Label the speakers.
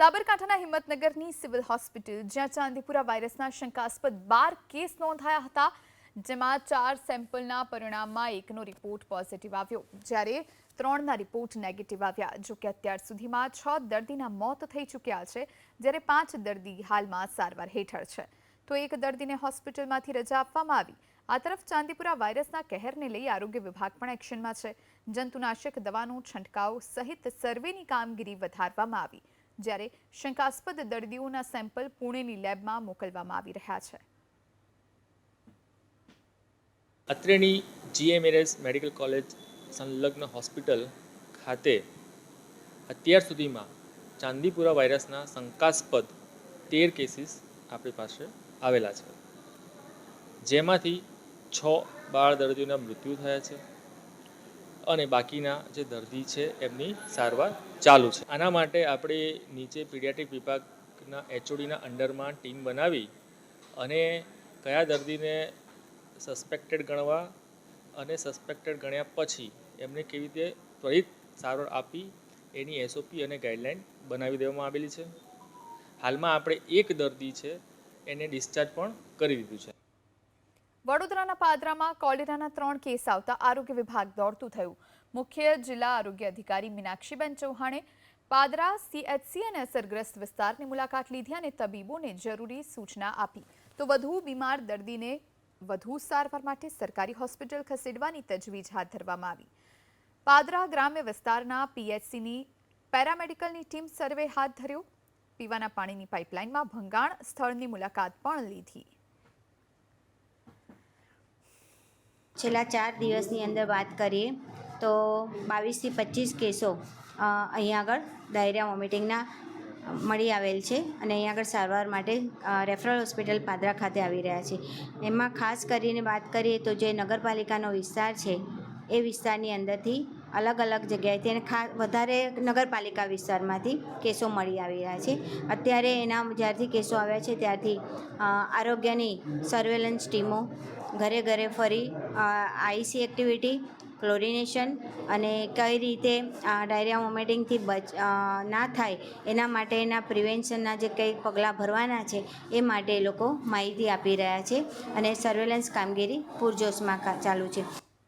Speaker 1: સાબરકાંઠાના હિંમતનગરની civil hospital, જ્યાં ચાંદીપુરા વાયરસના શંકાસ્પદ બાર કેસ નોંધાયા હતા, જેમાં ચાર સેમ્પલના પરિણામમાં એકનો રિપોર્ટ પોઝિટિવ આવ્યો. જ્યારે ત્રણના રિપોર્ટ નેગેટિવ આવ્યા, જો કે અત્યાર સુધીમાં છ દર્દીના મોત થઈ ચૂક્યા છે, જ્યારે પાંચ દર્દી હાલમાં સારવાર હેઠળ છે. તો એક દર્દીને હોસ્પિટલમાંથી રજા આપવામાં આવી. આ તરફ ચાંદીપુરા વાયરસના કહેરને લઈ આરોગ્ય વિભાગ પણ એક્શનમાં છે. જંતુનાશક દવાનો છંટકાવ સહિત સર્વેની કામગીરી વધારવામાં આવી. જ્યારે શંકાસ્પદ દર્દીઓના સેમ્પલ પુણેની લેબમાં મોકલવામાં આવી રહ્યા છે.
Speaker 2: અત્રેની જીએમએરએસ મેડિકલ કોલેજ સંલગ્ન હોસ્પિટલ ખાતે અત્યાર સુધીમાં ચાંદીપુરા વાયરસના શંકાસ્પદ તેર કેસીસ આપણી પાસે આવેલા છે. જેમાંથી છ બાળ દર્દીઓના મૃત્યુ થયા છે. અને બાકીના જે દર્દી છે, એમની સારવાર ચાલુ છે. આના માટે આપણે નીચે પીડિયાટ્રિક વિભાગના એચઓડીના અંડરમાં ટીમ બનાવી અને કયા દર્દીને સસ્પેક્ટેડ ગણવા અને સસ્પેક્ટેડ ગણ્યા પછી એમને કેવી રીતે ત્વરિત સારવાર આપી, એની એસઓપી અને ગાઈડલાઇન બનાવી દેવામાં આવેલી છે. હાલમાં આપણે એક દર્દી છે, એને ડિસ્ચાર્જ પણ કરી દીધું છે.
Speaker 1: વડોદરાના પાદરામાં કોલેરાના ત્રણ કેસ આવતા આરોગ્ય વિભાગ દોડતું થયું. મુખ્ય જિલ્લા આરોગ્ય અધિકારી મીનાક્ષીબેન ચૌહાણે પાદરા સીએચસી અને અસરગ્રસ્ત વિસ્તારની મુલાકાત લીધી અને તબીબોને જરૂરી સૂચના આપી. તો વધુ બીમાર દર્દીને વધુ સારવાર માટે સરકારી હોસ્પિટલ ખસેડવાની તજવીજ હાથ ધરવામાં આવી. પાદરા ગ્રામ્ય વિસ્તારના પીએચસીની પેરામેડિકલની ટીમ સર્વે હાથ ધર્યો. પીવાના પાણીની પાઇપલાઇનમાં ભંગાણ સ્થળની મુલાકાત પણ લીધી.
Speaker 3: છેલ્લા ચાર દિવસની અંદર વાત કરીએ તો બાવીસથી પચીસ કેસો અહીંયા આગળ ડાયરિયા વોમિટિંગના મળી આવેલ છે અને અહીંયા આગળ સારવાર માટે રેફરલ હોસ્પિટલ પાદરા ખાતે આવી રહ્યા છે. એમાં ખાસ કરીને વાત કરીએ તો જે નગરપાલિકાનો વિસ્તાર છે, એ વિસ્તારની અંદરથી અલગ અલગ જગ્યાએથી અને ખાસ વધારે નગરપાલિકા વિસ્તારમાંથી કેસો મળી આવી રહ્યા છે. અત્યારે એના જ્યારથી કેસો આવ્યા છે ત્યારથી આરોગ્યની સર્વેલન્સ ટીમો ઘરે ઘરે ફરી આઈસી એક્ટિવિટી ક્લોરિનેશન અને કઈ રીતે ડાયરિયા વોમિટિંગથી બચ ના થાય એના માટેના પ્રિવેન્શનના જે કંઈ પગલાં ભરવાના છે એ માટે એ લોકો માહિતી આપી રહ્યા છે અને સર્વેલન્સ કામગીરી પૂરજોશમાં ચાલુ છે.